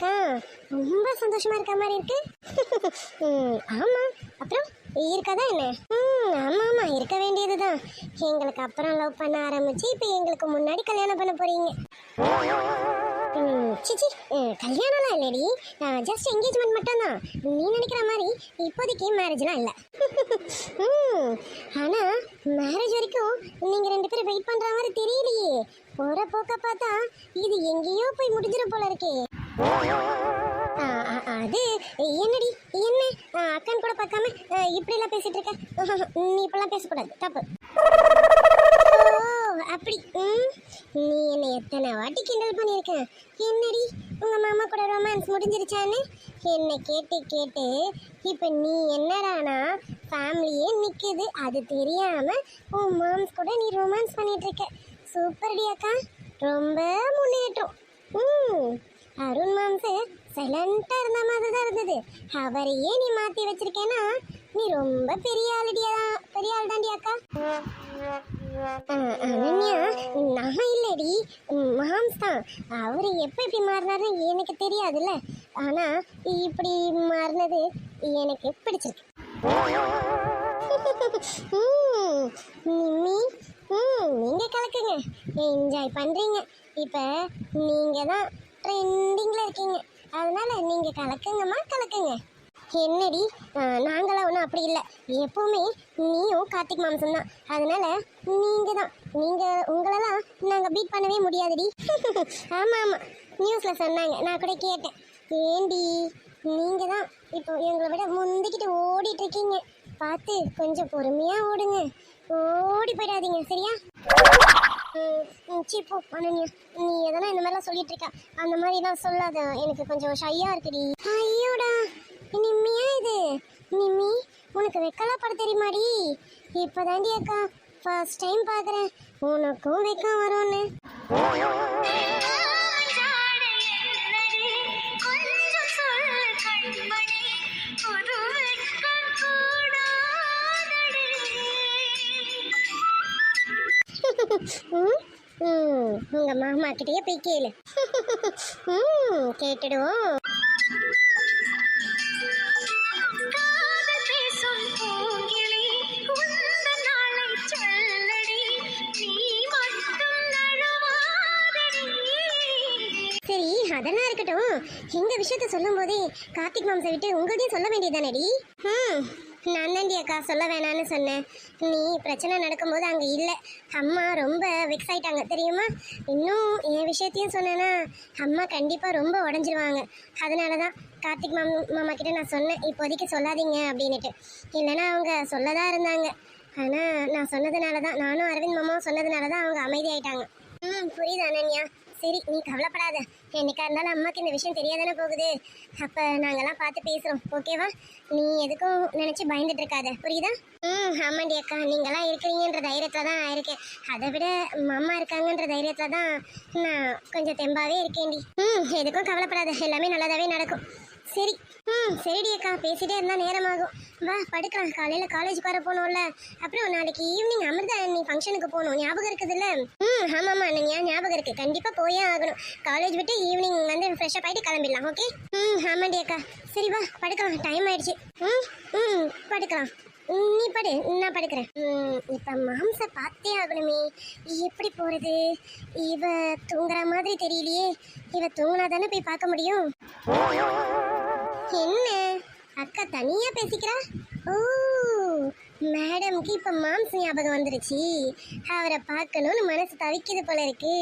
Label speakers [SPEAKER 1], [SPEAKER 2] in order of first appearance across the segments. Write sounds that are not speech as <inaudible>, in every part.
[SPEAKER 1] ஆ ரொம்ப சந்தோஷமாக இருக்க மாதிரி இருக்கு. ம், ஆமா. அப்புறம் இருக்காதா என்ன? ம் ஆமாம் ஆமாம் இருக்க வேண்டியது தான் எங்களுக்கு அப்புறம் லவ் பண்ண ஆரம்பிச்சு இப்போ எங்களுக்கு முன்னாடி கல்யாணம் பண்ண போகிறீங்க ம், சிச்சி கல்யாணம்லாம் இல்லடி. ஜஸ்ட் என்கேஜ்மெண்ட் மட்டும்தான். நீ நினைக்கிற மாதிரி இப்போதைக்கு மேரேஜ்லாம் இல்லை. ம், ஆனால் மேரேஜ் வரைக்கும் நீங்கள் ரெண்டு பேரும் வெயிட் பண்ணுற மாதிரி தெரியலையே. போகிற போக்க பார்த்தா இது எங்கேயோ போய் முடிஞ்சிடும் போல இருக்கே. அது என்னடி என்ன? அக்கன் கூட பார்க்காம இப்படிலாம் பேசிட்டு இருக்க <laughs> நீ இப்படிலாம் பேசக்கூடாது. தப்பு. ஓ அப்படி. நீ என்னை எத்தனை வாட்டி கிண்டல் பண்ணியிருக்கேன் என்னடி உங்கள் மாமா கூட ரொமான்ஸ் முடிஞ்சிருச்சான்னு? என்னை கேட்டு கேட்டு இப்போ நீ என்னடானா ஃபேமிலியே நிற்குது அது தெரியாமல் உன் மாம்ஸ் கூட நீ ரொமான்ஸ் பண்ணிகிட்ருக்க இருக்க சூப்பர்டி அக்கா. ரொம்ப முன்னேற்றம். ம். அருண் மாம்ஸ் சைலண்டாக இருந்த மாதிரி தான் இருந்தது. அவரையே நீ மாற்றி வச்சிருக்கேன்னா நீ ரொம்ப பெரிய ஆளுடியா பெரிய ஆள் தாண்டி அக்கா. அனன்யா நான் இல்லடி மாம்ஸ் தான் அவர் எப்போ இப்படி மாறினாருன்னு எனக்கு தெரியாதுல்ல. ஆனால் இப்படி மாறினது எனக்கு பிடிச்சிருக்கு. நிம்மி ம் நீங்க கலக்குங்க. என்ஜாய் பண்றீங்க. இப்ப நீங்க தான் ட்ரெண்டிங்கில் இருக்கீங்க. அதனால நீங்கள் கலக்குங்கம்மா கலக்குங்க. என்னடி நாங்களாம் ஒன்றும் அப்படி இல்லை. எப்போவுமே நீயும் கார்த்திக் மாம்சம் தான். அதனால நீங்கள் தான் நீங்கள் உங்களெல்லாம் நாங்கள் பீட் பண்ணவே முடியாதுடி. ஆமாம் ஆமாம் நியூஸில் சொன்னாங்க. நான் கூட கேட்டேன். ஏண்டி நீங்கள் தான் இப்போ எங்களை விட முந்திக்கிட்டு ஓடிட்டு இருக்கீங்க பார்த்து கொஞ்சம் பொறுமையாக ஓடுங்க. ஓடி போயிடாதீங்க சரியா? சீப்போ ம், அனன்யா நீ எதனா இந்த மாதிரிலாம் சொல்லிட்டு இருக்க? அந்த மாதிரிலாம் சொல்லாத. எனக்கு கொஞ்சம் ஷையா இருக்குடி. ஐயோடா நிம்மியா இது. நிம்மி உனக்கு வெக்கலா பட தெரியுமாடி? இப்போதாண்டி அக்கா ஃபர்ஸ்ட் டைம் பார்க்குறேன் உனக்கும் வெக்கம் வரும்னு. உங்க மாமா கிட்டயே போய் கேளு. கேட்டுடுவோம் சரி அதெல்லாம் இருக்கட்டும். எங்க விஷயத்த சொல்லும் போதே கார்த்திக் மாம்சை விட்டு உங்கள்கிட்டயும் சொல்ல வேண்டியதானடி ம் நான் தாண்டி அக்கா சொல்ல வேணான்னு சொன்னேன். நீ பிரச்சனை நடக்கும்போது அங்கே இல்லை. அம்மா ரொம்ப விக்ஸ் ஆயிட்டாங்க. தெரியுமா? இன்னும் என் விஷயத்தையும் சொன்னேன்னா அம்மா கண்டிப்பாக ரொம்ப உடஞ்சிருவாங்க. அதனால தான் கார்த்திக் மாம் மாமா கிட்ட நான் சொன்னேன் இப்போதைக்கு சொல்லாதீங்க அப்படின்னுட்டு. இல்லைன்னா அவங்க சொல்லதான் இருந்தாங்க. ஆனால் நான் சொன்னதுனால தான் நானும் அரவிந்த் மாமாவும் சொன்னதுனால தான் அவங்க அமைதியாயிட்டாங்க. ம் புரியுது அனன்யா. சரி நீ கவலைப்படாத. என்னைக்கா இருந்தாலும் அம்மாவுக்கு இந்த விஷயம் தெரியாதானே போகுது? அப்போ நாங்கள்லாம் பார்த்து பேசுகிறோம் ஓகேவா? நீ எதுக்கும் நினச்சி பயந்துட்டு இருக்காத. புரியுதா? ம் ஆமாண்டி அக்கா. நீங்களாம் இருக்கிறீங்கன்ற தைரியத்தில் தான் இருக்கேன். அதை விட அம்மா இருக்காங்கன்ற தைரியத்தில் தான் நான் கொஞ்சம் தெம்பாகவே இருக்கேன்டி. ம் எதுக்கும் கவலைப்படாத. எல்லாமே நல்லதாகவே நடக்கும். சரி. ம் சரிடி அக்கா. பேசிட்டே இருந்தால் நேரமாகும். வா படுக்கலாம். காலையில் காலேஜ் வர போகணும்ல அப்புறம் நாளைக்கு ஈவினிங் அமிர்தா நீ ஃபங்க்ஷனுக்கு போகணும். ஞாபகம் இருக்குதுல்ல? ம் ஆமாம்மா நீங்கள் ஞாபகம் இருக்கு. கண்டிப்பாக போயே ஆகணும். காலேஜ் விட்டு ஈவினிங் வந்து ஃப்ரெஷ்ஷப் ஆகிட்டு கிளம்பிடலாம் ஓகே ம் ஆமாண்டி அக்கா. சரி வா படுக்கலாம். டைம் ஆயிடுச்சு. ம் ம் படுக்கலாம். நீ படு. நான் படுக்கிறேன். ம், மாம்ச பார்த்தே ஆகணுமே. எப்படி போகிறது இவ தூங்குற மாதிரி தெரியலையே. இவ தூங்கினா தானே போய் பார்க்க முடியும்? என்ன? அக்கா தனியா பேசிக்கிறா? ஓ மேடம்க்கு இப்போ மாம்ச ஞாபகம் வந்துருச்சு. அவரை பார்க்கணும்னு மனசு தவிக்குது போல இருக்கு.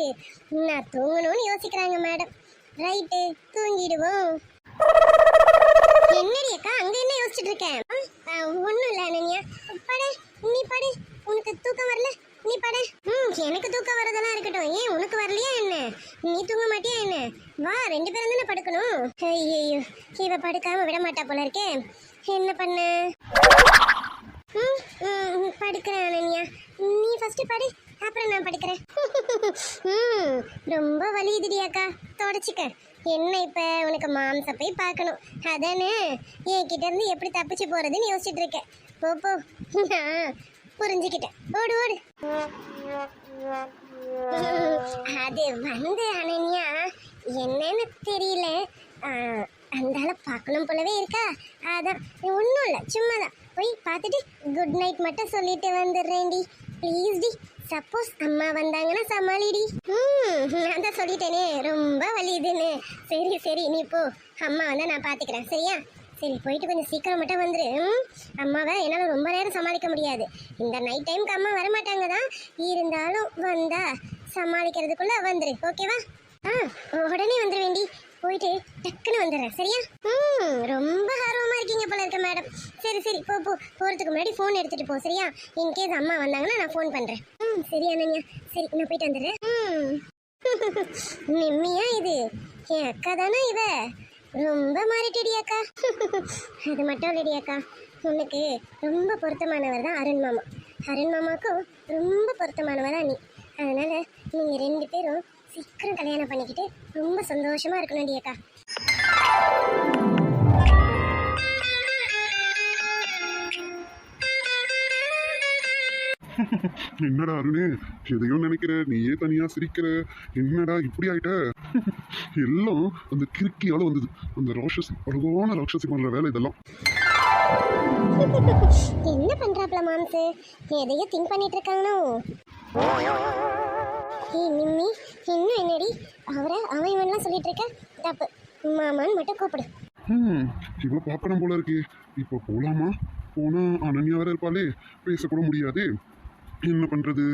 [SPEAKER 1] நான் தூங்கணும்னு யோசிக்கிறாங்க மேடம். ரைட்டு தூங்கிடுவோம். என்னடி அக்கா அங்கே என்ன யோசிச்சுட்டு இருக்கேன் ஒன்றும் இல்லை அனன்யா. படு நீ படு. உனக்கு தூக்கம் வரல? நீ படு. ம் எனக்கு தூக்கம் வரதெல்லாம் இருக்கட்டும். ஏன் உனக்கு வரலையா என்ன? நீ தூங்க மாட்டியா என்ன? வா ரெண்டு பேரும் தானே படுக்கணும். ஐயோ இவ படுக்காம விட மாட்டா போல இருக்கே. என்ன பண்ண? ம், படுக்கிறேன் அனன்யா. நீ ஃபர்ஸ்ட் படு அப்புறம் நான் படுக்கிறேன். ம் ரொம்ப வலியுதுடி அக்கா. தொடச்சிக்க. என்ன இப்ப? உனக்கு மாம்ச போய் பார்க்கணும். அதானே? என்கிட்ட இருந்து எப்படி தப்பிச்சு போறதுன்னு யோசிச்சுட்டு இருக்கேன் போ போ. புரிஞ்சுக்கிட்டேன். ஓடு ஓடு. அது வந்து அனன்யா என்னன்னு தெரியல. அந்தால பார்க்கணும் போலவே இருக்கா? அதான் ஒன்றும் இல்லை சும்மா தான் போய் பார்த்துட்டு குட் நைட் மட்டும் சொல்லிட்டு வந்துடுறேன்டி. ப்ளீஸ் டி சப்போஸ் அம்மா வந்தாங்கன்னா சமாளிடி. ம் நான் தான் சொல்லிட்டேனே ரொம்ப வலியுதுன்னு. சரி சரி நீ போ. அம்மா வந்தால் நான் பார்த்துக்கிறேன் சரியா? சரி போயிட்டு கொஞ்சம் சீக்கிரம் மட்டும் வந்துரு. அம்மாவை என்னால் ரொம்ப நேரம் சமாளிக்க முடியாது. இந்த நைட் டைமுக்கு அம்மா வரமாட்டாங்க தான். இருந்தாலும் வந்தா சமாளிக்கிறதுக்குள்ளே வந்துரு. ஓகேவா ஆ உடனே வந்துரு வேண்டி. போயிட்டு டக்குன்னு வந்துடுறேன். சரியா? ம் ரொம்ப ஆர்வமாக இருக்கீங்க போல இருக்க மேடம் சரி சரி போ போ. போகிறதுக்கு முன்னாடி ஃபோன் எடுத்துகிட்டு போ சரியா? இன்கேஸ் அம்மா வந்தாங்கன்னா நான் ஃபோன் பண்ணுறேன் ம் சரி அனன்யா. சரி நான் போயிட்டு வந்துடுறேன். ம். <laughs> நிம்மியா இது. என் அக்கா தானே இவ? ரொம்ப மாறிட்டடி அக்கா. அது மட்டும் இல்லடி அக்கா. உனக்கு ரொம்ப பொருத்தமானவர் தான் அருண் மாமா. அருண் மாமாவுக்கும் ரொம்ப பொருத்தமானவர் தான் நீ. அதனால நீங்கள் ரெண்டு பேரும் சீக்கிரம் கல்யாணம் பண்ணிக்கிட்டு ரொம்ப சந்தோஷமாக இருக்கணும் அக்கா.
[SPEAKER 2] என்னடா அருணே எதையோ நினைக்கிற நீயே தனியா சிரிக்கிற என்னடா இப்படி ஆயிட்ட? எல்லாம் அந்த கிறுக்கியால வந்தது. அந்த ராட்சசி அழகான ராட்சசி பண்ற வேலை இதெல்லாம்.
[SPEAKER 1] என்ன பண்றாப்ல மாம்சு? எதையோ திங்க் பண்ணிட்டு இருக்காங்களோ ஏய் நிம்மி இன்னும் என்னடி? அவரை அவன் இவன்லாம் சொல்லிட்டு இருக்க? தப்பு மாமான்னு மட்டும் கூப்பிடு.
[SPEAKER 2] ஹம், இவ பார்க்கணும் போல இருக்கே. இப்போ போலாமா? போனா அனன்யா வேற இருப்பாளே. பேசக்கூட முடியாதே. என்ன பண்றது?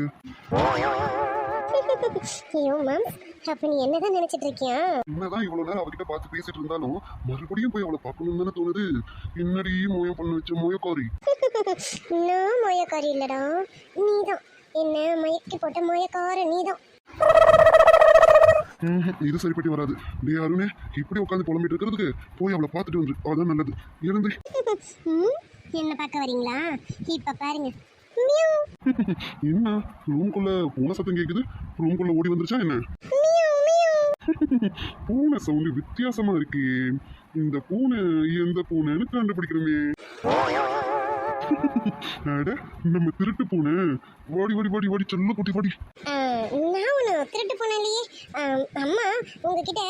[SPEAKER 1] ஐயோ மேம் அப்ப நீ என்னதான் நினைச்சிட்டு இருக்கியா?
[SPEAKER 2] என்னதான் இவ்வளவு நேரம் அவகிட்ட பார்த்து பேசிட்டு இருந்தாலும் மறுபடியும் போய் அவளை பார்க்கணும்னு தானே தோணுது. என்னடி மோயம் பண்ண வச்ச மோயக்காரி.
[SPEAKER 1] நான் மொயக்காரி இல்லடா. நீதான். என்ன மயக்கி போட்ட மொயக்கார நீதான்.
[SPEAKER 2] இது சரிப்பட்டு வராது. டே அருணே இப்படி உட்காந்து புலம்பிட்டு இருக்கிறதுக்கு போய் அவளை பார்த்துட்டு வந்து அதான் நல்லது. எழுந்து.
[SPEAKER 1] என்ன பார்க்க வரீங்களா? இப்ப பாருங்க. <laughs>
[SPEAKER 2] என்ன? ரூம்குள்ள பூனை சத்தம் கேக்குது? ரூம்குள்ள ஓடி வந்துருச்சா என்ன? <laughs> பூனை சவுண்ட் வித்தியாசமா இருக்கு. இந்த பூனை எந்த பூனைன்னு கண்டுபிடிக்கிறோமே. <laughs> அட நம்ம திருட்டு பூனை. ஓடி ஓடி ஓடி ஓடி சொல்ல குட்டி ஓடி
[SPEAKER 1] ஆ, நான் ஒன்று திருட்டு போனேன் இல்லையே. அம்மா உங்ககிட்ட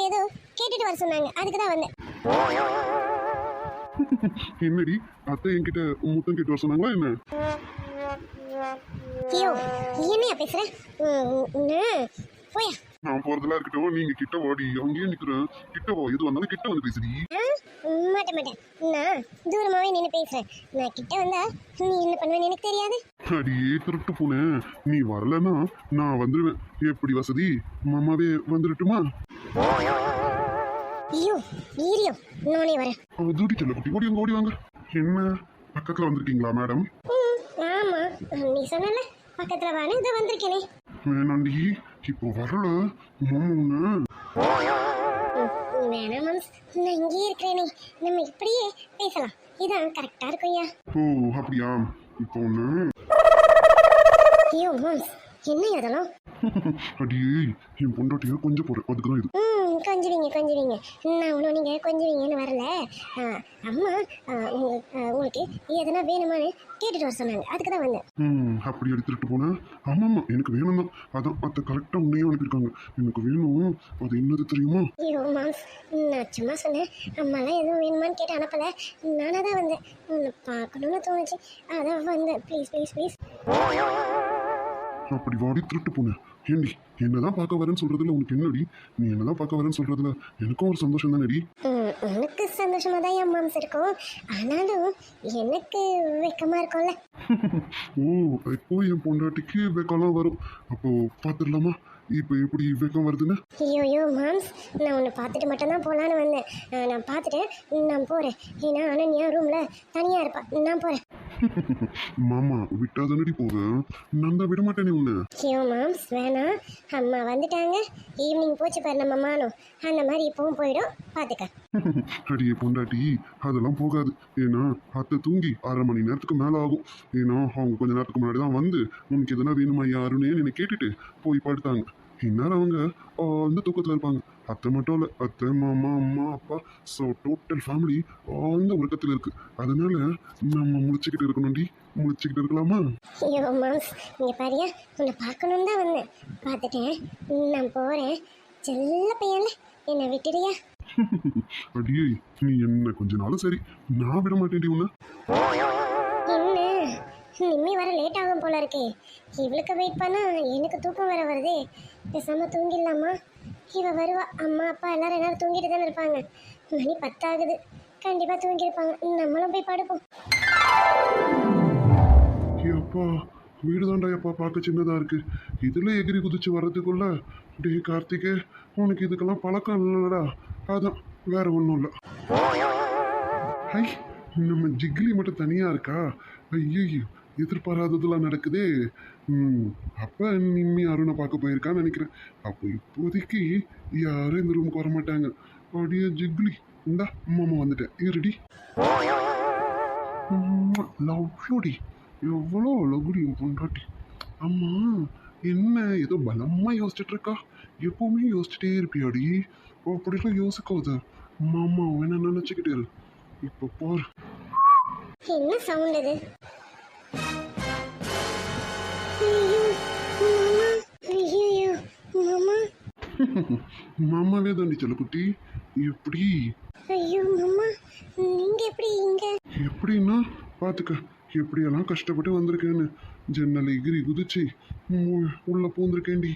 [SPEAKER 1] ஏதோ கேட்டுட்டு வர சொன்னாங்க. அதுக்கு தான் வந்தேன். <laughs>
[SPEAKER 2] என்னடி? அத்தை என்கிட்ட முத்தம் கேட்டு வர சொன்னாங்களா என்ன?
[SPEAKER 1] ஐயோ என்னையா பேசுற? போயா.
[SPEAKER 2] நான் போறதெல்லாம் இருக்கட்டும் நீங்க கிட்ட வாடி. அங்கேயே நிக்கிறேன். கிட்ட வா. எது வந்தாலும் கிட்ட வந்து பேசுடி.
[SPEAKER 1] மாட்டேன் மாட்டேன். நான் தூரமாவே நின்று பேசுறேன். நான் கிட்ட வந்தா நீ என்ன பண்ணுவேன்னு எனக்கு தெரியாது.
[SPEAKER 2] அடியே திருட்டு பூனை. நீ வரலன்னா நான் வந்துடுவேன் எப்படி வசதி? மாமாவே வந்துடட்டுமா
[SPEAKER 1] ஐயோ ஈரியம் நானே வரேன்.
[SPEAKER 2] அதுடி செல்ல குட்டி. ஓடி வாங்க ஓடி வாங்க. என்ன? பக்கத்துல வந்திருக்கீங்களா மேடம்
[SPEAKER 1] ஆமா. நீ சொன்னல பக்கத்துல வான்னு இதோ வந்திருக்கேனே.
[SPEAKER 2] வேணாண்டி. இப்போ வரல. மாமா உன்னை
[SPEAKER 1] ம், வேணாம் மம்ஸ் நான் இங்கேயே இருக்கிறேனே. நம்ம இப்படியே பேசலாம். இதான் கரெக்டா இருக்கும்யா
[SPEAKER 2] ஓ அப்படியா? இப்போ ஒன்று
[SPEAKER 1] ஐயோ மம்ஸ் என்ன அதெல்லாம்?
[SPEAKER 2] அடியே என் பொண்டாட்டிய கொஞ்சம் போறேன் அதுக்கு தான் இது.
[SPEAKER 1] ம் கொஞ்சுவீங்க கொஞ்சுவீங்க. நான் ஒன்றும் நீங்கள் கொஞ்சுவீங்கன்னு வரல. அம்மா உங்களுக்கு எதனா வேணுமான்னு கேட்டுட்டு வர சொன்னாங்க. அதுக்கு தான் வந்தேன்.
[SPEAKER 2] ம் அப்படி எடுத்துட்டு போனேன் ஆமாம்மா எனக்கு வேணும் தான் அதான் அத்தை கரெக்டாக உன்னையும் அனுப்பியிருக்காங்க. எனக்கு வேணும் அது என்னது தெரியுமா?
[SPEAKER 1] ஐயோ மாம்ஸ் நான் சும்மா சொன்னேன். அம்மாலாம் எதுவும் வேணுமான்னு கேட்டு அனுப்பலை. நானாக தான் வந்தேன். உன்னை பார்க்கணுன்னு தோணுச்சு. அதான் வந்தேன். ப்ளீஸ் ப்ளீஸ் ப்ளீஸ்
[SPEAKER 2] அப்படி வாடி திருட்டு போனேன் ஏண்டி என்னதான் பார்க்க வரேன்னு சொல்றதுல உனக்கு என்னடி? நீ என்னதான் பார்க்க வரேன்னு சொல்றதுல எனக்கும் ஒரு சந்தோஷம் தானடி?
[SPEAKER 1] உனக்கு சந்தோஷமாக தான் என் மாம்ஸ் இருக்கும். ஆனாலும் எனக்கு வெக்கமாக இருக்கும்ல.
[SPEAKER 2] ஓ இப்போ என் பொண்டாட்டிக்கு வெக்கம்லாம் வரும். அப்போ பார்த்துடலாமா? இப்போ எப்படி வெக்கம் வருதுன்னு?
[SPEAKER 1] ஐயோ ஐயோ மாம்ஸ் நான் உன்னை பார்த்துட்டு மட்டும்தான் போகலான்னு வந்தேன். நான் பார்த்துட்டு நான் போகிறேன் ஏன்னா அனன்யா ரூமில் தனியாக இருப்பா. நான் போகிறேன்
[SPEAKER 2] மாமா விட்டாதானடி போவேன் நான் தான் விட மாட்டேனே உன்னை.
[SPEAKER 1] ஐயோ மாம்ஸ் வேணாம் அம்மா வந்துட்டாங்க. ஈவினிங் போச்சு பாரு நம்ம மானும். அந்த மாதிரி இப்பவும் போயிடும். பார்த்துக்க
[SPEAKER 2] அடியே பொண்டாட்டி அதெல்லாம் போகாது. ஏன்னா அத்தை தூங்கி அரை மணி நேரத்துக்கு மேலே ஆகும். ஏன்னா அவங்க கொஞ்ச நேரத்துக்கு முன்னாடி தான் வந்து. உனக்கு எதனா வேணுமா யாருன்னு என்னை கேட்டுட்டு போய் படுத்தாங்க. இந்நேரம் அவங்க ஆழ்ந்த தூக்கத்தில் இருப்பாங்க. அத்தை மட்டும் இல்லை அத்தை மாமா அம்மா அப்பா ஸோ டோட்டல் ஃபேமிலி ஆழ்ந்த உறக்கத்தில் இருக்கு. அதனால நம்ம முழிச்சுக்கிட்டு இருக்கணும்டி. முழிச்சுக்கிட்டு இருக்கலாமா?
[SPEAKER 1] ஐயோ மாம்ஸ் இங்கே பாரியா உன்னை பார்க்கணுன்னு தான் வந்தேன். பார்த்துட்டேன். நான் போகிறேன் செல்ல பையன்ல என்னை விட்டுடுயா? <laughs>
[SPEAKER 2] அடியே நீ என்ன கொஞ்ச நாளும் சரி. நான் விட மாட்டேன்டி உன்னை.
[SPEAKER 1] என்ன? நிம்மி வர லேட் ஆகும் போல இருக்கே. இவளுக்கு வெயிட் பண்ணா எனக்கு தூக்கம் வர வருதே. பேசாம தூங்கிடலாமா? இவ வருவா. அம்மா அப்பா எல்லாரும் எல்லாரும் தூங்கிட்டு தானே இருப்பாங்க. மணி பத்தாகுது. கண்டிப்பா தூங்கியிருப்பாங்க. நம்மளும் போய் படுப்போம்.
[SPEAKER 2] அப்பா வீடு தாண்டா அப்பா பார்க்க சின்னதா இருக்கு. இதுல எகிரி குதிச்சு வர்றதுக்குள்ள டே கார்த்திகே உனக்கு இதுக்கெல்லாம் பழக்கம் இல்லைடா. அதான் வேற ஒன்றும் இல்லை. ஹை நம்ம ஜிக்லி மட்டும் தனியா இருக்கா? ஐயோ எதிர்பாராததெல்லாம் நடக்குதே. அப்போ நிம்மி அருணை பார்க்க போயிருக்கான்னு நினைக்கிறேன். அப்போ இப்போதைக்கு யாரும் இந்த ரூமுக்கு வர மாட்டாங்க அப்படியே ஜிக்லி இந்தா அம்மா வந்துட்டேன். இருடி. லவ்யூடி எவ்வளோ அழகுடி பொண்டாட்டி. அம்மா என்ன ஏதோ பலமாக யோசிச்சுட்டு இருக்கா எப்பவுமே யோசிச்சுட்டே இருப்பியாடி? அப்படிலாம் அப்படிலாம் யோசிக்காத மாமா என்ன நினச்சிக்கிட்டே இரு. இப்போ பாரு.
[SPEAKER 1] என்ன சவுண்ட் இது?
[SPEAKER 2] மாமாவே தாண்டி செல்லக்குட்டி எப்படி
[SPEAKER 1] ஐயோ மாமா நீங்க எப்படி இங்க
[SPEAKER 2] எப்படின்னா பார்த்துக்க எப்படியெல்லாம் கஷ்டப்பட்டு வந்திருக்கேன்னு ஜன்னல் எகிரி குதிச்சு உள்ள பூந்திருக்கேன்டி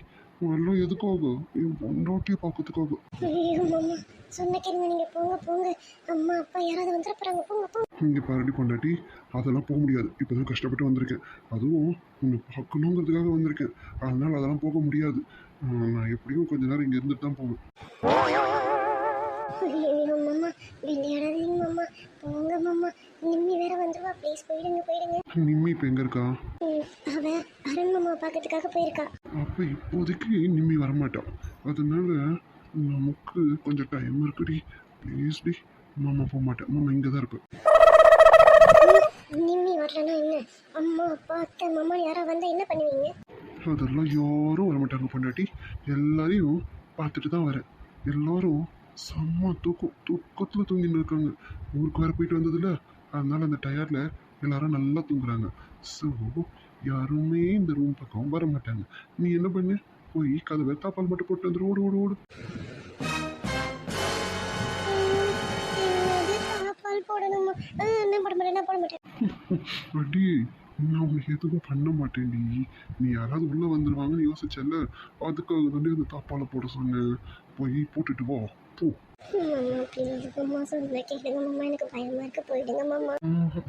[SPEAKER 2] எல்லாம் எதுக்காக என் பொண்டாட்டியை பார்க்கறதுக்காக
[SPEAKER 1] ஐயோ மாமா சொன்ன கேளுங்க நீங்க போங்க போங்க. அம்மா அப்பா யாராவது வந்துட போறாங்க போங்க போங்க.
[SPEAKER 2] இங்கே பாரடி பொண்டாட்டி அதெல்லாம் போக முடியாது. இப்போ தான் கஷ்டப்பட்டு வந்திருக்கேன். அதுவும் உன்னை பார்க்கணுங்கிறதுக்காக வந்திருக்கேன். அதனால் அதெல்லாம் போக முடியாது. நான் எப்படியும் கொஞ்ச நேரம் இங்கே இருந்துட்டு தான் போவேன்.
[SPEAKER 1] ஐயோ மாமா. விளையாடாதீங்க மாமா. போங்க மாமா. நிம்மி வேற வந்துருவா. ப்ளீஸ் போயிடுங்க போயிடுங்க.
[SPEAKER 2] நிம்மி இப்போ எங்கே இருக்கா?
[SPEAKER 1] அவ அருண் மாமா பார்க்கறதுக்காக போயிருக்கா.
[SPEAKER 2] அப்போ இப்போதைக்கு நிம்மி வரமாட்டான் அதனால நமக்கு கொஞ்சம் டைம் இருக்குடி. ப்ளீஸ் டி. மாமா போக மாட்டேன். மாமா இங்கே தான் இருப்பேன்.
[SPEAKER 1] நிம்மி வரலன்னா என்ன? அம்மா அப்பா அத்தை மாமா யாராவது வந்தா என்ன பண்ணுவீங்க?
[SPEAKER 2] அதெல்லாம் யாரும் வரமாட்டாங்க பொண்டாட்டி. எல்லாரையும் பார்த்துட்டு தான் வரேன். எல்லாரும் செம்ம தூக்கம் தூக்கத்தில் தூங்கின்னு இருக்காங்க. ஊருக்கு வேற போயிட்டு வந்ததுல அதனால அந்த டயர்ல எல்லாரும் நல்லா தூங்குறாங்க. ஸோ யாருமே இந்த ரூம் பக்கம் வர மாட்டாங்க. நீ என்ன பண்ணு? போய் கதவை தாப்பால் மட்டும் போட்டு வந்துரு. ஓடு ஓடு ஓடு.
[SPEAKER 1] போடணுமா? நான் போட மாட்டேன் நான் போட மாட்டேன்.
[SPEAKER 2] அடி நான் உனக்கு எதுவும் பண்ண மாட்டேன்டி. நீ யாராவது உள்ள வந்துருவாங்கன்னு யோசிச்சல அதுக்காக தாண்டி அந்த தாப்பால போட சொன்னேன் போய் போட்டுட்டு வா. போ.
[SPEAKER 1] சொன்ன.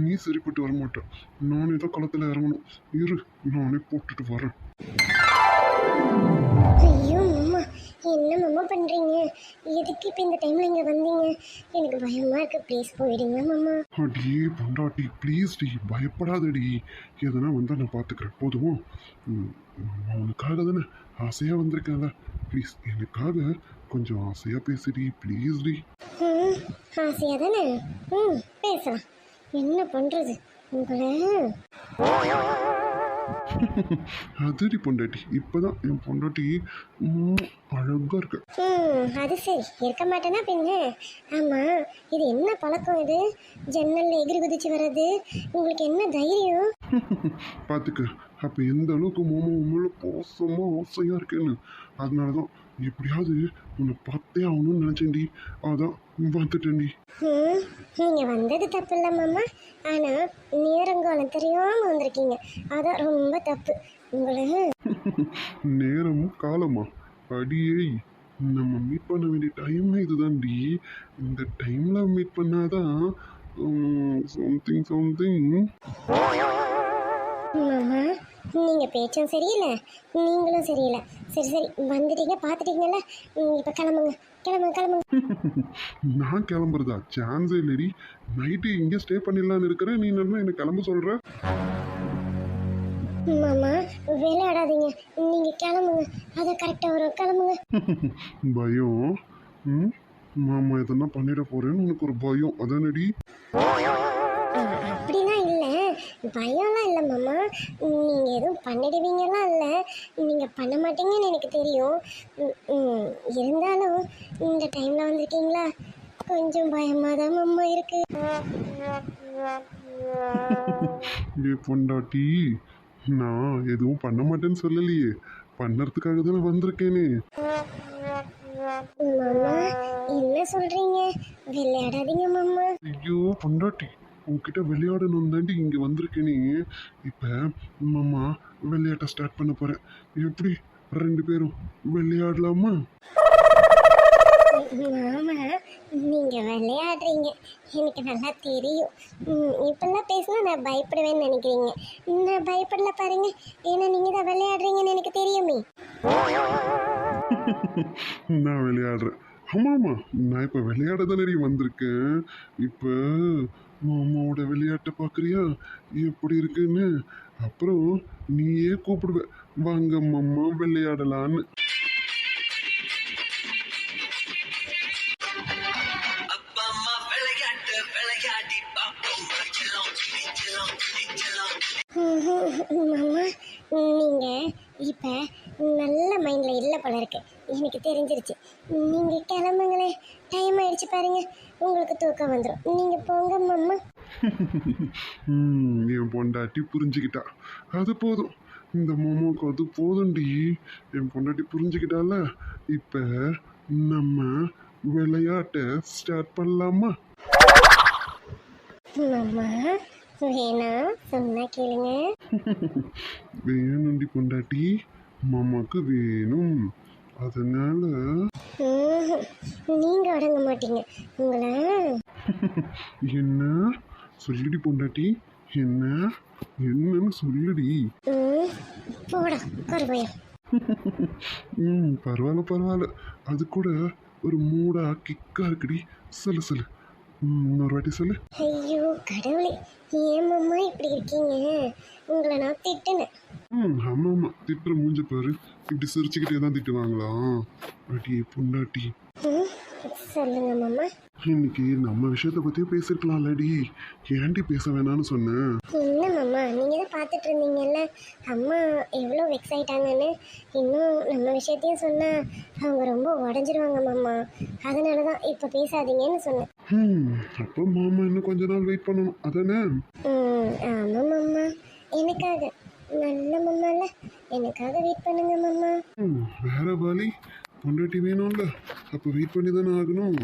[SPEAKER 2] நீ சரிப்பட்டு வர மாட்டேன் நானே தான் களத்தில் இறங்கணும். இரு நானே போட்டுட்டு வரேன்.
[SPEAKER 1] மாமா பண்றீங்க? எதுக்கு இப்போ இந்த டைம்ல இங்க வந்தீங்க? எனக்கு பயமா இருக்கு. ப்ளீஸ் போயிடுங்க மாமா.
[SPEAKER 2] அடியே பொண்டாட்டி ப்ளீஸ் டி பயப்படாதடி. எதனா வந்தால் நான் பார்த்துக்கிறேன் போதுமா? உனக்காக தானே ஆசையாக வந்திருக்கேன்ல. ப்ளீஸ் எனக்காக கொஞ்சம் ஆசையாக பேசுடி ப்ளீஸ் டி.
[SPEAKER 1] ம் ஆசையா தானே? ம் பேசலாம். என்ன பண்றது? உங்களை <laughs>
[SPEAKER 2] அதுடி பொண்டாட்டி. இப்போதான் என் பொண்டாட்டி ம், அழகா இருக்கு.
[SPEAKER 1] ம் அது சரி. இருக்க மாட்டேனா பின்ன ஆமாம் இது என்ன பழக்கம் இது? ஜன்னல்ல எகிரி குதிச்சு வர்றது. உங்களுக்கு என்ன தைரியம்? <laughs>
[SPEAKER 2] பார்த்துக்க அப்போ எந்த அளவுக்கு மோமோ உண்மையில பாசமாக ஆசையாக இருக்கேன்னு. அதனால தான் எப்படியாவது உன்னை பார்த்தே ஆகணும்னு நினச்சேன்டி. அதான் பார்த்துட்டேன்டி
[SPEAKER 1] ம் நீங்கள் வந்தது தப்பு இல்லை மாமா. ஆனால் நேரங்காலம் தெரியாமல் வந்திருக்கீங்க. அதான் ரொம்ப தப்பு. உங்களை <laughs>
[SPEAKER 2] நேரமும் காலமா? அடியே நம்ம மீட் பண்ண வேண்டிய டைமே இதுதான்டி. இந்த டைமில் மீட் பண்ணாதான் சம்திங் சம்திங்
[SPEAKER 1] நீங்கள் பேச்சும் சரியில்லை நீங்களும் சரியில்லை. சரி சரி வந்துட்டீங்க பார்த்துட்டீங்கல்ல? இப்போ கிளம்புங்க கிளம்புங்க கிளம்புங்க. <laughs>
[SPEAKER 2] நான் கிளம்புறதா? சான்ஸே இல்லடி. நைட்டு இங்கே ஸ்டே பண்ணிடலான்னு இருக்கிறேன். நீ நல்லா என்ன கிளம்ப சொல்கிற
[SPEAKER 1] மாமா விளையாடாதீங்க. நீங்கள் கிளம்புங்க. அதை கரெக்டாக வரும் கிளம்புங்க. <laughs>
[SPEAKER 2] பயம். ம் மாமா எதனா பண்ணிட போறேன்னு உனக்கு ஒரு பயம். அதானடி?
[SPEAKER 1] பயம்லாம் இல்லை மாமா. நீங்கள் எதுவும் பண்ணிடுவீங்கலாம் இல்லை? நீங்கள் பண்ண மாட்டீங்கன்னு எனக்கு தெரியும். இருந்தாலும் இந்த டைமில் வந்திருக்கீங்களா? கொஞ்சம் பயமாக தான் மாமா இருக்கு. <laughs>
[SPEAKER 2] ஏ பொண்டாட்டி நான் எதுவும் பண்ண மாட்டேன்னு சொல்லலையே. பண்ணறதுக்காக தானே வந்திருக்கேனே.
[SPEAKER 1] மாமா என்ன சொல்றீங்க? விளையாடாதீங்க மாமா.
[SPEAKER 2] ஐயோ பொண்டாட்டி. உன்கிட்ட விளையாடணும் தாண்டி இங்க வந்திருக்கேனே. இப்ப மாமா விளையாட்ட ஸ்டார்ட் பண்ண போறேன். எப்படி? ரெண்டு பேரும் விளையாடலாமா?
[SPEAKER 1] மாமா நீங்க விளையாடுறீங்க. எனக்கு நல்லா தெரியும். இப்பெல்லாம் பேசினா நான் பயப்படுவேன்னு நினைக்கிறீங்க. நான் பயப்படல பாருங்க. ஏன்னா நீங்க தான் விளையாடுறீங்கன்னு எனக்கு தெரியுமே. <laughs>
[SPEAKER 2] நான் விளையாடுறேன். ஆமாம்மா நான் இப்போ விளையாட தானே வந்திருக்கேன். இப்போ மாமாவோட விளையாட்டை பார்க்குறியா? எப்படி இருக்குன்னு? அப்புறம் நீயே கூப்பிடுவ. வாங்க மாமா விளையாடலான்னு.
[SPEAKER 1] மாமா நீங்க இப்ப நல்ல மைண்ட்ல இல்ல போல இருக்கு. எனக்கு தெரிஞ்சிருச்சு. நீங்க கிளம்புங்களேன். டைம் ஆயிடுச்சு பாருங்க. உங்களுக்கு தூக்கம் வந்துடும் நீங்க போங்க மாமா.
[SPEAKER 2] ம், என் பொண்டாட்டி புரிஞ்சுக்கிட்டா. அது போதும். இந்த மோமோக்கு அது போதும்டி. என் பொண்டாட்டி புரிஞ்சுக்கிட்டால இப்போ நம்ம விளையாட்டை ஸ்டார்ட் பண்ணலாமா?
[SPEAKER 1] மாமா வேணாம் சொன்னா கேளுங்க.
[SPEAKER 2] வேணும்டி பொண்டாட்டி. மாமாக்கு வேணும். அதனால
[SPEAKER 1] ம்ஹும். நீங்க அடங்க மாட்டீங்க. உங்களை?
[SPEAKER 2] என்ன? சொல்லிடி பொண்டாட்டி. என்ன? என்னன்னு சொல்லுடி.
[SPEAKER 1] போடா
[SPEAKER 2] ம் பரவாயில்ல பரவாயில்ல. அது கூட ஒரு மூடா கிக்கா இருக்குடி. சொல்லு சொல்லு. ம், இன்னொரு வாட்டி சொல்லு.
[SPEAKER 1] ஐயோ கடவுளே ஏன் மாமா இப்படி இருக்கீங்க? உங்களை நான் திட்டுனேன்.
[SPEAKER 2] ம் ஆமாம் ஆமாம் திட்டுற மூஞ்ச பாரு. இப்படி சிரிச்சுக்கிட்டே தான் திட்டுவாங்களா? அடி பொண்டாட்டி.
[SPEAKER 1] சொல்லுங்க மாமா.
[SPEAKER 2] இன்னைக்கு நம்ம விஷயத்தை பற்றியே பேசியிருக்கலாம்லடி ஏன்டி பேச வேணாம்னு சொன்னேன்
[SPEAKER 1] என்ன மாமா நீங்க தான் பார்த்துட்டு இருந்தீங்கல்ல. அம்மா எவ்வளோ வெக்ஸ் ஆயிட்டாங்கன்னு இன்னும் நம்ம விஷயத்தையும் சொன்னா அவங்க ரொம்ப உடஞ்சிருவாங்க மாமா. அதனால தான் இப்போ பேசாதீங்கன்னு சொன்னேன்.
[SPEAKER 2] ம் அப்போ மாமா இன்னும் கொஞ்ச நாள் வெயிட் பண்ணணும். அதானே?
[SPEAKER 1] ம் ஆமாம் மாமா. எனக்காக. நல்ல மாமால எனக்காக வெயிட் பண்ணுங்க மாமா.
[SPEAKER 2] ம் வேற வழி. பொண்டாட்டி வேணும்ல. அப்போ வெயிட் பண்ணி தானே ஆகணும்.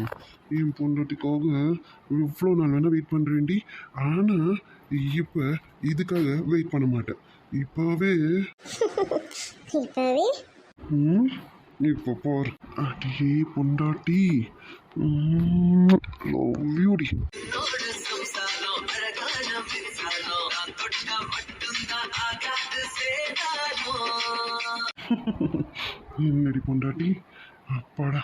[SPEAKER 2] என் பொண்டாட்டிக்காக எவ்வளோ நாள் வேணால் வெயிட் பண்ணுறேன்டி ஆனால் இப்போ இதுக்காக வெயிட் பண்ண மாட்டேன். இப்போவே ம் இப்போ போர். அடியே பொண்டாட்டி. லவ் யூடி
[SPEAKER 3] நோடு சம்சாரம் அழகான
[SPEAKER 2] என்னடி பொண்டாட்டி? அப்பாடா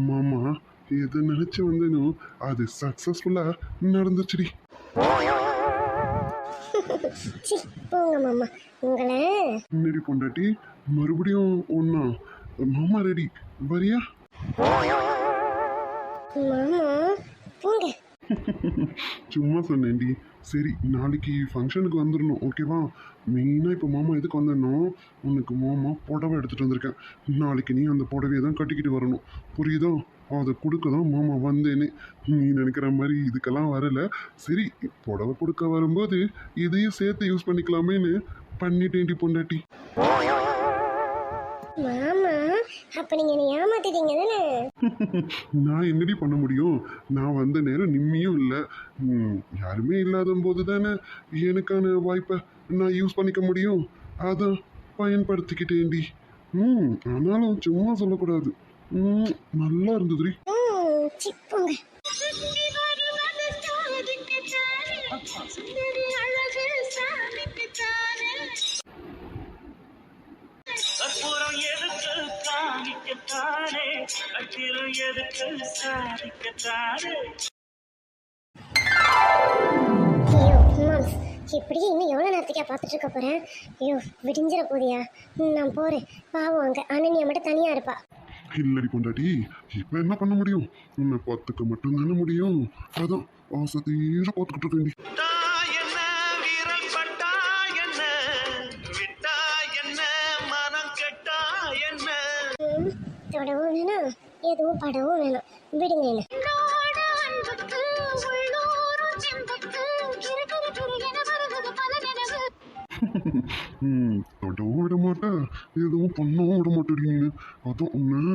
[SPEAKER 2] மாமா எதை நினச்சி வந்தேனோ அது சக்ஸஸ்ஃபுல்லாக நடந்துச்சுடி <laughs>
[SPEAKER 1] போங்க மாமா. உங்களை
[SPEAKER 2] என்னடி பொண்டாட்டி? மறுபடியும் ஒன்றா மாமா ரெடி. வரியா?
[SPEAKER 1] மாமா போங்க. <laughs>
[SPEAKER 2] சும்மா சொன்னேன்டி. சரி நாளைக்கு ஃபங்க்ஷனுக்கு வந்துடணும் ஓகேவா மெயினாக இப்போ மாமா எதுக்கு வந்தேனோ உனக்கு மாமா புடவை எடுத்துகிட்டு வந்திருக்கேன். நாளைக்கு நீ அந்த புடவையை தான் கட்டிக்கிட்டு வரணும். புரியுதா? அதை கொடுக்க தான் மாமா வந்தேனே. நீ நினைக்கிற மாதிரி இதுக்கெல்லாம் வரல. சரி புடவை கொடுக்க வரும்போது இதையும் சேர்த்து யூஸ் பண்ணிக்கலாமேன்னு பண்ணிட்டேன்டி பொண்டாட்டி.
[SPEAKER 1] அப்ப நீங்க என்னை ஏமாத்திட்டீங்க தானே? <laughs>
[SPEAKER 2] நான் என்னடி பண்ண முடியும்? நான் வந்த நேரம் நிம்மியும் இல்லை. ம், யாருமே இல்லாத போது தானே எனக்கான வாய்ப்பை நான் யூஸ் பண்ணிக்க முடியும்? அதான் பயன்படுத்திக்கிட்டேன்டி. ம் ஆனாலும் சும்மா சொல்லக்கூடாது. ம் நல்லா இருந்ததுடி.
[SPEAKER 1] ம்,
[SPEAKER 4] கட்டிலும் எதுக்கு
[SPEAKER 1] மாம்ஸ் இப்படியே இன்னும் எவ்வளோ நேரத்துக்கா பார்த்துட்டு இருக்க போகிறேன் ஐயோ விடிஞ்சிட போதியா நான் போகிறேன் பாவம் அங்கே. அனன்யா மட்டும் தனியாக இருப்பா.
[SPEAKER 2] இல்லடி பொண்டாட்டி இப்போ என்ன பண்ண முடியும்? உன்னை பார்த்துக்க மட்டும் தானே முடியும். அதான் ஆசை தீர பார்த்துக்கிட்டு இருக்கேன்டி.
[SPEAKER 1] அப்படின்னா எதுவும் படவும் வேணும். விடுங்க என்ன
[SPEAKER 2] விட மாட்டேன். எதுவும் பண்ணவும் விட மாட்டேறீங்க. அதான் ஒண்ணு.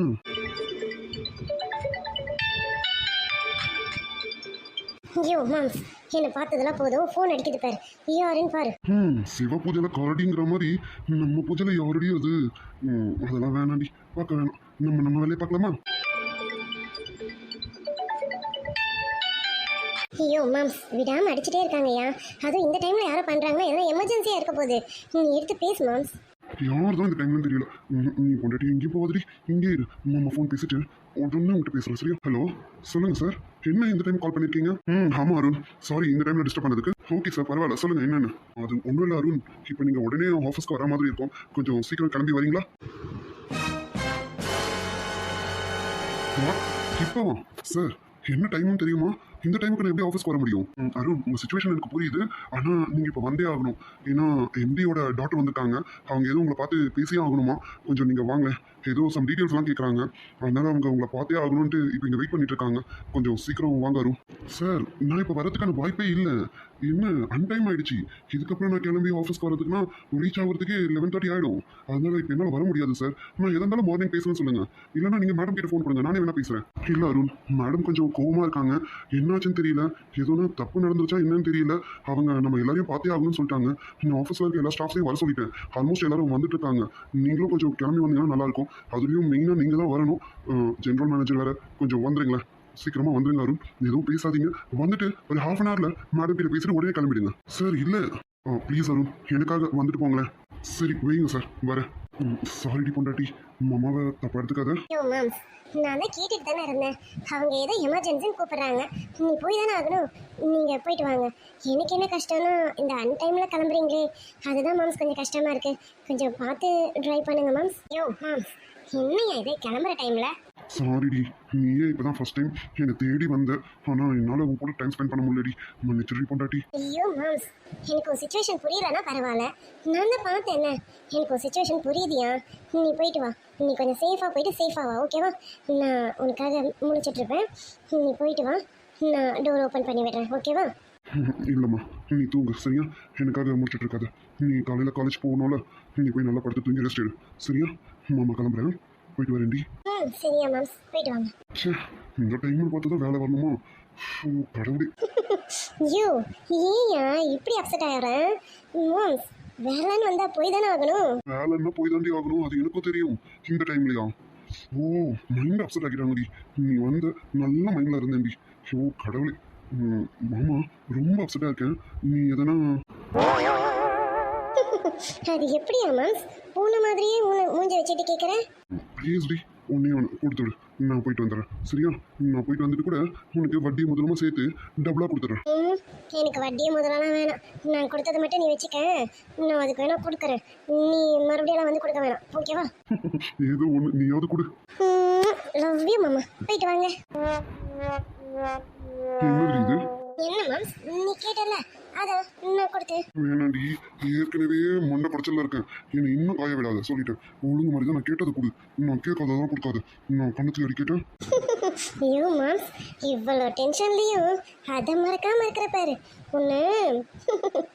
[SPEAKER 1] ஐயோ மாம்ஸ் என்னை பார்த்ததெல்லாம் போதும். ஃபோன் அடிக்குது யாருன்னு பாரு.
[SPEAKER 2] ம் சிவ பூஜையில் காரடிங்கிற மாதிரி நம்ம பூஜையில் யாரடி அது? அதெல்லாம் வேணாண்டி. பார்க்க வேணாம். நம்ம நம்ம வேலையை பார்க்கலாமா?
[SPEAKER 1] ஐயோ மாம்ஸ் விடாம அடிச்சுட்டே இருக்காங்கய்யா அதுவும் இந்த டைம்ல யாரோ பண்றாங்கன்னா எதனா எமர்ஜென்சியா இருக்க போகுது. நீ எடுத்து பேசு மாம்ஸ்
[SPEAKER 2] யார் தான் இந்த டைம்ல தெரியல. நீ கொண்டாட்டி எங்கேயும் போகாதடி. இங்கே இரு. நம்ம ஃபோன் பேசிட்டு உடனே உங்கள்கிட்ட பேசுறேன் சரியா? ஹலோ சொல்லுங்க சார் என்ன இந்த டைம் கால் பண்ணிருக்கீங்க? ம். ஆமா அருண். சாரி இந்த டைம்ல டிஸ்டர்ப் பண்ணதுக்கு. ஓகே சார் பரவாயில்ல. சொல்லுங்க என்னன்னு. அது ஒன்றும் இல்லை அருண். இப்போ நீங்க உடனே ஆஃபீஸ்க்கு வர மாதிரி இருக்கும். கொஞ்சம் சீக்கிரம் கிளம்பி வரீங்களா? What? இப்போவா சார் என்ன டைம்னு தெரியுமா? இந்த டைமுக்கு நான் எப்படி ஆஃபீஸ்க்கு வர முடியும்? அருண் உங்கள் சுச்சுவேஷன் எனக்கு புரியுது. ஆனால் நீங்கள் இப்போ வந்தே ஆகணும். ஏன்னா எம்டியோட டாக்டர் வந்திருக்காங்க. அவங்க எதுவும் உங்களை பார்த்து பேசியே ஆகணுமா? கொஞ்சம் நீங்கள் வாங்க. ஏதோ சம் டீட்டெயில்ஸ்லாம் கேட்குறாங்க அதனால அவங்க உங்களை பார்த்தே ஆகணும்ட்டு இப்போ இங்கே வெயிட் பண்ணிட்டு இருக்காங்க. கொஞ்சம் சீக்கிரம் வாங்க அருண். சார் நான் இப்போ வரதுக்கான வாய்ப்பே இல்லை. என்ன? அன்டைம் ஆயிடுச்சு. இதுக்கப்புறம் நான் கிளம்பி ஆஃபீஸ்க்கு வரதுக்குன்னா ரீச் ஆகிறதுக்கு லெவன் தேர்ட்டி ஆகிடும் அதனால இப்போ என்னால் வர முடியாது சார் நான் எதா இருந்தாலும் மார்னிங் பேசுவேன்னு சொல்லுங்க. இல்லைன்னா நீங்கள் மேடம் கிட்ட ஃபோன் பண்ணுங்க நானே வேணா பேசுகிறேன் இல்லை அருண் மேடம் கொஞ்சம் கோவமாக இருக்காங்க. என்னாச்சுன்னு தெரியல. ஏதோ தப்பு நடந்துருச்சா என்னன்னு தெரியல. அவங்க நம்ம எல்லாரையும் பார்த்தே ஆகணும்னு சொல்லிட்டாங்க. நான் ஆஃபீஸில் இருக்க எல்லா ஸ்டாஃப்ஸையும் வர சொல்லிட்டேன். ஆல்மோஸ்ட் எல்லாரும் வந்துட்டு இருக்காங்க. நீங்களும் கொஞ்சம் கிளம்பி வந்தீங்கன்னா நல்லாயிருக்கும் அதுலேயும் மெயினாக நீங்கள் தான் வரணும். ஜென்ரல் மேனேஜர் வேறு கொஞ்சம் வந்துடுங்களேன் சீக்கிரமா வந்துருங்க அருண். எதுவும் பேசாதீங்க. வந்துட்டு ஒரு ஹாஃப் அன் ஹவர்ல மேடம் கிட்ட பேசிட்டு உடனே கிளம்பிடுங்க. சார் இல்ல. ப்ளீஸ் அருண். எனக்காக வந்துட்டு போங்களேன். சரி வைங்க சார். வரேன். சாரிடி பொண்டாட்டி. மாமாவை தப்பா எடுத்துக்காத.
[SPEAKER 1] ஐயோ நான் தான் கேட்டுட்டு தானே இருந்தேன். அவங்க ஏதோ எமர்ஜென்சின்னு கூப்பிடுறாங்க. நீ போய் தானே ஆகணும். நீங்க போயிட்டு வாங்க. எனக்கு என்ன கஷ்டம்னா இந்த அன்டைம்ல கிளம்புறீங்களே. அதுதான் மாம்ஸ் கொஞ்சம் கஷ்டமா இருக்கு. கொஞ்சம் பார்த்து ட்ரை பண்ணுங்க மாம்ஸ் யோ மாம்ஸ் என்னையா இது? கிளம்புற டைம்ல
[SPEAKER 2] சாரிடி நீயே இப்பதான் ஃபர்ஸ்ட் டைம் என்னை தேடி வந்த. ஆனா என்னால உன் கூட டைம் ஸ்பெண்ட் பண்ண முடியலடி. மன்னிச்சிடி பொண்டாட்டி.
[SPEAKER 1] ஐயோ மாம்ஸ் எனக்கு ஒரு சுச்சுவேஷன் புரியலன்னா பரவாயில்ல. நான் தான் பார்த்தேன் என்ன எனக்கு ஒரு சுச்சுவேஷன் புரியுதியா? நீ போயிட்டு வா. நீ கொஞ்சம் சேஃபாக போயிட்டு சேஃபாக வா ஓகேவா நான் உனக்காக முழிச்சிட்டு இருப்பேன். நீ போயிட்டு வா. நான் டோர் ஓப்பன் பண்ணி விடுறேன் ஓகேவா
[SPEAKER 2] இல்லைம்மா. நீ தூங்கு சரியா? எனக்காக முடிச்சிட்டு இருக்காத. நீ காலையில் காலேஜ் போகணும்ல. நீ போய் நல்லா படுத்து தூங்கி ரெஸ்ட் எடு. சரியா? மாமா கிளம்புறேன் போயிட்டு வரேன்டி.
[SPEAKER 1] சரியா மேம்ஸ் போயிட்டு வாங்க.
[SPEAKER 2] ச்சே இந்த டைம்னு பார்த்து தான் வேலை வரணுமா? கடவுளே.
[SPEAKER 1] ஐயோ ஏயா இப்படி அப்செட் ஆகிறேன் மேம்ஸ் வேலைன்னு வந்தால் போய் தானே ஆகணும்.
[SPEAKER 2] வேலைன்னா போய் தாண்டி ஆகணும் அது எனக்கும் தெரியும். இந்த டைம்லயா ஓ மைண்ட் அப்செட் ஆகிட்டாங்கடி நீ வந்து நல்ல மைண்டில் இருந்தேன்டி. ஓ கடவுளே. மாமா ரொம்ப அப்செட்டாக இருக்கேன். நீ எதனா
[SPEAKER 1] அது எப்படியா மேம்ஸ் பூனை மாதிரியே மூஞ்சி வச்சுட்டு கேட்குறேன்
[SPEAKER 2] ப்ளீஸ் டி உன்னே ஒன்று கொடுத்துடு நான் போயிட்டு வந்துடுறேன். சரியா? நான் போயிட்டு வந்துட்டு கூட உனக்கு வட்டி முதலமாக சேர்த்து டபுளாக கொடுத்துட்றேன்.
[SPEAKER 1] எனக்கு வட்டியை முதலெல்லாம் வேணாம். நான் கொடுத்தது மட்டும் நீ வச்சுக்க. நான் அதுக்கு வேணா கொடுக்குறேன். நீ மறுபடியும் வந்து கொடுக்க வேணாம். ஓகேவா <laughs>
[SPEAKER 2] ஏதோ ஒன்று நீயாவது கொடு.
[SPEAKER 1] லவ் யூ மாமா போயிட்டு வாங்க.
[SPEAKER 2] என்னது இது?
[SPEAKER 1] என்ன மேம் நீ கேட்டல. அதான் நான் கொடுத்து.
[SPEAKER 2] வேணாண்டி ஏற்கனவே மண்டை படைச்சல இருக்கேன் என்னை இன்னும் காய விடாத சொல்லிட்டேன். ஒழுங்கு மாதிரி தான் நான் கேட்டதை கொடு. நான் கேட்காததான் கொடுக்காது. நான் கண்ணத்துக்கு அடி கேட்டேன் <laughs>
[SPEAKER 1] ஐயோ மேம் இவ்வளோ டென்ஷன்லையும் அதை மறக்காம இருக்கிற பாரு. ஒன்று <laughs>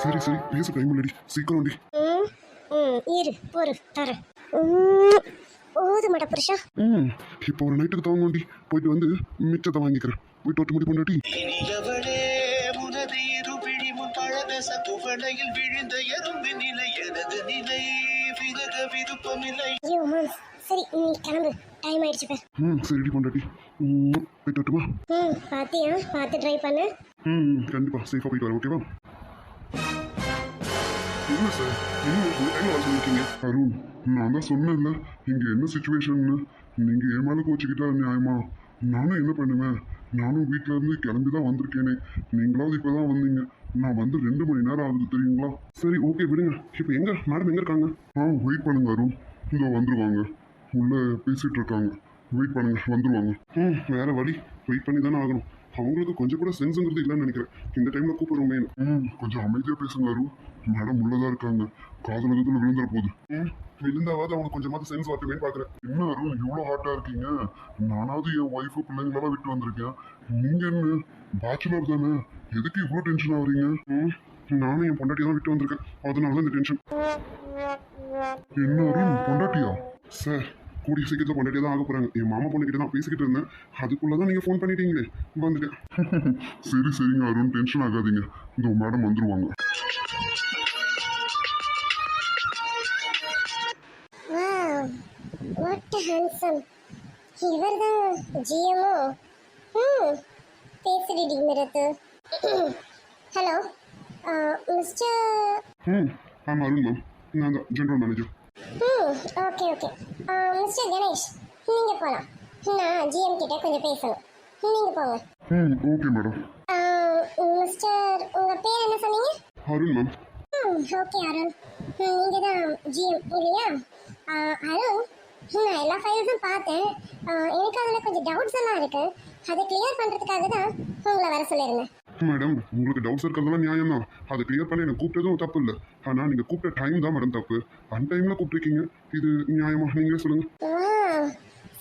[SPEAKER 2] சரி சரி. பேச டைம் இல்லடி சீக்கிரம் டி
[SPEAKER 1] ம் ம். இரு பொறு தரேன் ம், போதும் மட புருஷா.
[SPEAKER 2] ம். இப்போ ஒரு நைட்டுக்கு தாங்கண்டி போயிட்டு வந்து மிச்சத்தை வாங்கிக்கிறேன். போயிட்டு ஒட்டு முடி பண்ணாட்டி
[SPEAKER 4] துவளையில் விழுந்த எறும்பு நிலை எனது நிலை விலக விருப்பமில்லை.
[SPEAKER 1] ஐயோ மேம் சரி நீ கிளம்பு. டைம் ஆயிடுச்சு பார்
[SPEAKER 2] ம் சரிடி பொண்டாட்டி. ம் போயிட்டு வரட்டுமா?
[SPEAKER 1] ம் பார்த்தியா பார்த்து ட்ரை பண்ணு.
[SPEAKER 2] ம் கண்டிப்பாக சேஃபாக போயிட்டு வரேன் ஓகேவா என்ன சார் டைம் வர அருண் நான் தான் சொன்னேன்ல. இங்கே என்ன சுச்சுவேஷன்னு நீங்கள் என் மேலே கோச்சிக்கிட்டா நியாயமா? நானும் என்ன பண்ணுவேன்? நானும் வீட்டில இருந்து கிளம்பி தான் வந்திருக்கேனே. நீங்களாவது இப்போ தான் வந்தீங்க. நான் வந்து ரெண்டு மணி நேரம் ஆகுது தெரியுங்களா? சரி ஓகே விடுங்க. இப்போ எங்க? மேடம் எங்க இருக்காங்க? ஆ வெயிட் பண்ணுங்க அருண். இதோ வந்துருவாங்க. உள்ளே பேசிகிட்டு இருக்காங்க. வெயிட் பண்ணுங்க வந்துருவாங்க. ம் வேற வழி. வெயிட் பண்ணி தானே ஆகணும். அவங்களுக்கு கொஞ்சம் கூட சென்ஸுங்கிறது இல்லைன்னு நினைக்கிறேன். இந்த டைம்ல கூப்பிடுறோமே. ம் கொஞ்சம் அமைதியாக பேசுங்க அருண். மேடம் உள்ளதா இருக்காங்க. காதல் விதத்தில் விழுந்துற போகுது. ம் விழுந்தாவது அவங்க கொஞ்சமாவது சென்ஸ் வாட்டுவேன்னு பார்க்குறேன் என்ன அருண் இவ்வளோ ஹார்ட்டாக இருக்கீங்க? நானாவது என் ஒய்ஃபு பிள்ளைங்களெல்லாம் விட்டு வந்திருக்கேன். நீங்கள் என்ன? பேச்சுலர் தானே? எதுக்கு இவ்வளோ டென்ஷன் ஆகுறீங்க? நானும் என் பொண்டாட்டி தான் விட்டு வந்திருக்கேன். அதனால தான் இந்த டென்ஷன் என்ன அருண் பொண்டாட்டியா? சார் கூடிய சீக்கிரத்தில் பொண்டாட்டியே தான் ஆக போகிறாங்க என் மாமா பொண்ணுக்கிட்ட தான் பேசிக்கிட்டு இருந்தேன். அதுக்குள்ளே தான் நீங்கள் ஃபோன் பண்ணிட்டீங்களே. வந்துட்டேன். <laughs> சரி சரிங்க அருண் டென்ஷன் ஆகாதீங்க. இந்த மேடம் வந்துருவாங்க.
[SPEAKER 1] வாவ் வாட் ஹேண்ட்ஸம் இவர் தான் ஜிஎம்ஓ. ம் பேசுடி மிரத்து. ஹலோ மிஸ்டர்
[SPEAKER 2] ம் ஆமாம் அருண் மேம் நான் தான் general manager
[SPEAKER 1] hmm okay okay mister Ganesh நீங்கள் போகலாம் நான் ஜிஎம் கிட்ட கொஞ்சம் பேசணும். நீங்கள் போங்க.
[SPEAKER 2] ம் ஓகே மேடம்
[SPEAKER 1] மிஸ்டர் உங்கள் பேர் என்ன சொன்னீங்க?
[SPEAKER 2] அருண் மேம்
[SPEAKER 1] ம் ஓகே அருண் நீங்கள் தான் ஜிஎம் இல்லையா? அருண் நான் எல்லா ஃபைல்ஸும் பார்த்தேன். ஆ, எனக்கு அதில் கொஞ்சம் டவுட்ஸ் எல்லாம் இருக்கு. அதை கிளியர் பண்ணுறதுக்காக தான் உங்களை வர சொல்லியிருந்தேன்.
[SPEAKER 2] மேடம் உங்களுக்கு டவுட்ஸ் இருக்கிறதெல்லாம் நியாயம் தான். அதை கிளியர் பண்ணி எனக்கு கூப்பிட்டதும் தப்பு இல்லை. ஆனால் நீங்கள் கூப்பிட்ட டைம் தான் மேடம் தப்பு. அன் டைமில் கூப்பிட்டுருக்கீங்க. இது நியாயமா? நீங்களே சொல்லுங்கள்
[SPEAKER 1] வா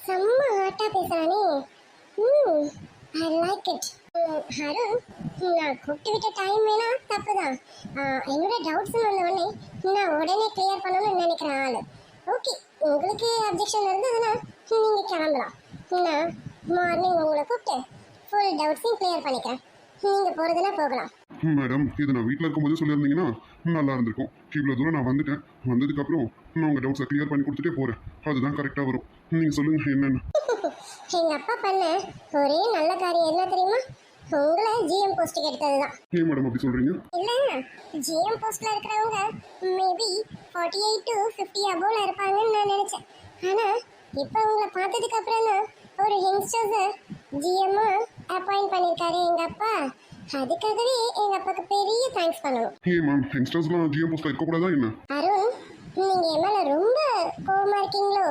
[SPEAKER 1] செம்ம ஹாட்டாக பேசுகிறானே ம் ஐ லைக் இட் அருண் நான் கூப்பிட்டு விட்ட டைம் வேணா தப்பு தான் என்னோட டவுட்ஸ் வந்த உடனே நான் உடனே கிளியர் பண்ணணும்னு நினைக்கிற ஆள். ஓகே உங்களுக்கு அப்ஜெக்ஷன் இருந்ததுன்னா நீங்கள் கிளம்பலாம். நான் மார்னிங் உங்களை கூப்பிட்டு ஃபுல் டவுட்ஸையும் கிளியர் பண்ணிக்கிறேன். நீங்கள் போகிறதுனா போகலாம்.
[SPEAKER 2] மேடம் இது நான் வீட்டில் இருக்கும்போது சொல்லியிருந்தீங்கன்னா நல்லா இருந்திருக்கும். இவ்வளோ தூரம் நான் வந்துட்டேன். வந்ததுக்கப்புறம் நான் உங்கள் டவுட்ஸை கிளியர் பண்ணி கொடுத்துட்டே போகிறேன் அதுதான் கரெக்டாக வரும். நீங்கள் சொல்லுங்கள் என்னென்னு. <laughs>
[SPEAKER 1] எங்க அப்பா பண்ண ஒரே நல்ல காரியம் என்ன தெரியுமா? உங்களை ஜிஎம் போஸ்ட்டுக்கு எடுத்தது தான்
[SPEAKER 2] ஏன் மேடம் அப்படி சொல்கிறீங்க
[SPEAKER 1] இல்ல ஜிஎம் போஸ்ட்ல இருக்கிறவங்க maybe forty eight to fifty அபோவ்ல இருப்பாங்கன்னு நான் நினைச்சேன். ஆனா இப்போ உங்களை பார்த்ததுக்கு அப்புறம் தான் ஒரு யங்ஸ்டர்ஸ் ஜிஎம் அப்பாயிண்ட் பண்ணியிருக்காரு எங்க அப்பா. அதுக்காகவே எங்க அப்பாவுக்கு பெரிய தேங்க்ஸ் பண்ணணும்.
[SPEAKER 2] ஏன் மேம் யங்ஸ்டர்ஸ்லாம் ஜிஎம் போஸ்ட்டில் இருக்கக்கூடாதா என்ன?
[SPEAKER 1] அருண் நீங்க என் மேல ரொம்ப கோவமா இருக்கீங்களோ?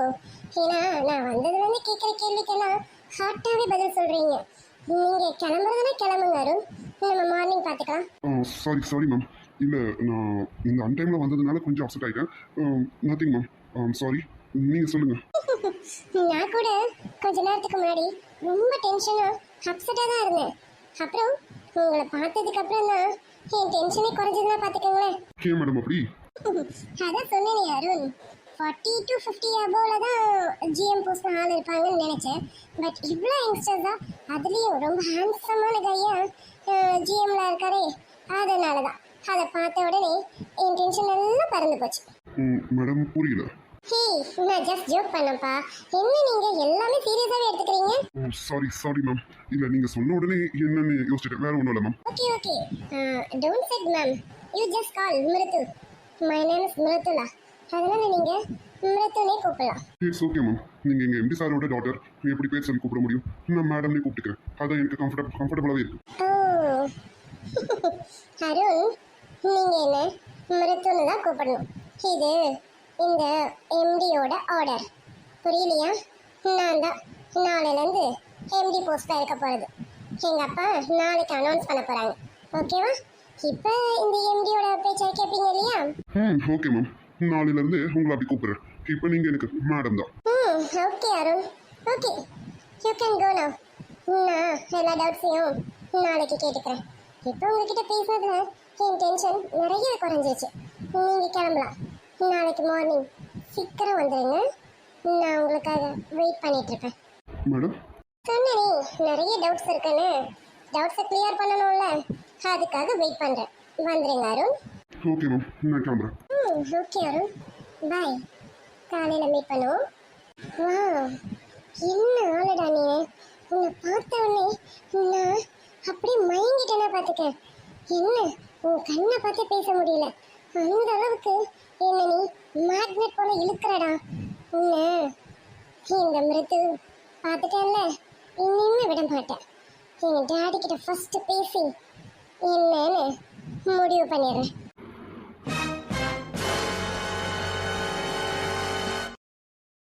[SPEAKER 1] ஏன்னா நான் வந்ததுல இருந்து கேட்குற கேள்விக்கெல்லாம் ஹார்ட்டாவே பதில் சொல்றீங்க. நீங்க கிளம்புறதுனா கிளம்புங்க அருண். நம்ம மார்னிங் பார்த்துக்கலாம்.
[SPEAKER 2] சாரி சாரி மேம் இல்லை நான் இந்த அன்டைமில் வந்ததுனால கொஞ்சம் அப்செட் ஆகிட்டேன் நத்திங் மேம் சாரி நீங்கள் சொல்லுங்கள் <laughs>
[SPEAKER 1] நான் கூட கொஞ்ச நேரத்துக்கு முன்னாடி ரொம்ப டென்ஷனா அப்செட்டாக தான் இருந்தேன். அப்புறம் உங்களை பார்த்ததுக்கு அப்புறம் தான் என் டென்ஷனே குறைஞ்சதுன்னா பார்த்துக்கோங்களேன்.
[SPEAKER 2] ஏன் மேடம் அப்படி?
[SPEAKER 1] அதான் சொன்னேனே அருண். ஃபார்ட்டி டு ஃபிஃப்டி அபோவில் தான் ஜிஎம் போஸ்ட்ல ஆள் இருப்பாங்கன்னு நினச்சேன். பட் இவ்வளோ யங்ஸ்டர்ஸ் தான் அதுலேயும் ரொம்ப ஹேண்ட்ஸமான கையா ஜிஎம்ல இருக்காரே. அதனால தான் அதை பார்த்த உடனே என் டென்ஷன் எல்லாம் பறந்து போச்சு.
[SPEAKER 2] மேடம் புரியல.
[SPEAKER 1] ஹே நான் ஜஸ்ட் ஜோக் பண்ணப்பா. என்ன நீங்கள் எல்லாமே சீரியஸாகவே எடுத்துக்கிறீங்க?
[SPEAKER 2] சாரி சாரி மேம் இல்லை நீங்கள் சொன்ன உடனே என்னன்னு யோசிச்சிட்டேன். வேற ஒன்றும் இல்லை ma'am
[SPEAKER 1] okay okay don't set ma'am you just call Mrithu my name is Mrithula அதனால நீங்கள் மிருத்துனே கூப்பிடலாம்.
[SPEAKER 2] இட்ஸ் ஓகே மேம் நீங்கள் எங்கள் எம்டி சாரோட டாட்டர் எப்படி பேர் சொல்லி கூப்பிட முடியும்? நான் மேடம்னே கூப்பிட்டுக்கிறேன். அதான் எனக்கு கம்ஃபர்டபுள் கம்ஃபர்டபுளாகவே இருக்கு.
[SPEAKER 1] ஓ. <laughs> அருண் நீங்கள் என்ன? மிருத்துன்னு தான் கூப்பிடணும். இது இந்த எம்டியோட ஆர்டர் புரியலையா? நான் தான் நாளையிலேருந்து எம்டி போஸ்ட்டாக இருக்க போகிறது எங்கள் அப்பா நாளைக்கு அனௌன்ஸ் பண்ண போகிறாங்க ஓகேவா இப்போ இந்த எம்டியோட பேச்சை கேட்பீங்க இல்லையா?
[SPEAKER 2] ம் ஓகே மேம் நாளையிலேருந்து உங்களை அப்படி கூப்பிடுறேன். இப்போ நீங்கள் எனக்கு மேடம் தான்.
[SPEAKER 1] ம் okay Arun. Okay you can go now நான் எல்லா டவுட்ஸையும் நாளைக்கு கேட்டுக்கிறேன். இப்போ உங்ககிட்ட பேசுறதுல என் டென்ஷன் நிறைய குறைஞ்சிருச்சு. நீங்கள் கிளம்பலாம். நாளைக்கு மார்னிங் சீக்கிரம் வந்துடுங்க நான் உங்களுக்காக வெயிட் பண்ணிட்டு இருப்பேன்.
[SPEAKER 2] மேடம்?
[SPEAKER 1] சொன்னனே நிறைய டவுட்ஸ் இருக்குன்னு. டவுட்ஸை கிளியர் பண்ணணும்ல. அதுக்காக வெயிட் பண்ணுறேன் வந்துடுங்க அருண்.
[SPEAKER 2] ஓகே மேம் நான் கிளம்புறேன்.
[SPEAKER 1] ம் ஓகே அருண். பாய் காலையில் மீட் பண்ணுவோம். வா என்ன ஆளுடா நீ? உன்னை பார்த்த உடனே நான் அப்படியே மயங்கிட்டேனா பார்த்துக்க என்ன? உன் கண்ணை பார்த்து பேச முடியல. அந்த அளவுக்கு என்ன நீ மேக்னெட் போல இழுக்கிறடா. உன்னை இந்த மிருது பார்த்துட்டேன்ல? இனிமே விட மாட்டேன். என் டாடி கிட்ட ஃபர்ஸ்ட் பேசி என்னன்னு முடிவு பண்ணிடுறேன்.